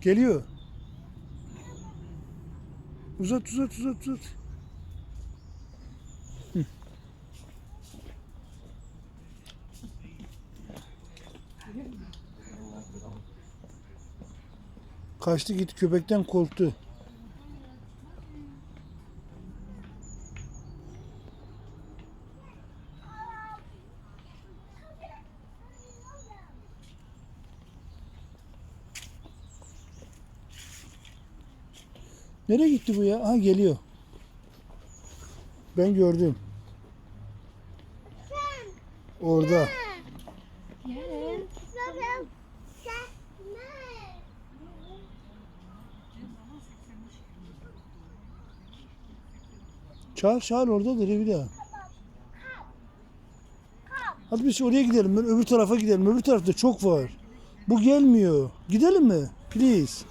Geliyor. Uzat uzat uzat uzat. Kaçtı gitti köpekten korktu. Nereye gitti bu ya? Ha geliyor. Ben gördüm. Orada. Çağır çağır oradadır daha. Hadi biz oraya gidelim. Ben öbür tarafa gidelim. Öbür tarafta çok var. Bu gelmiyor. Gidelim mi? Please.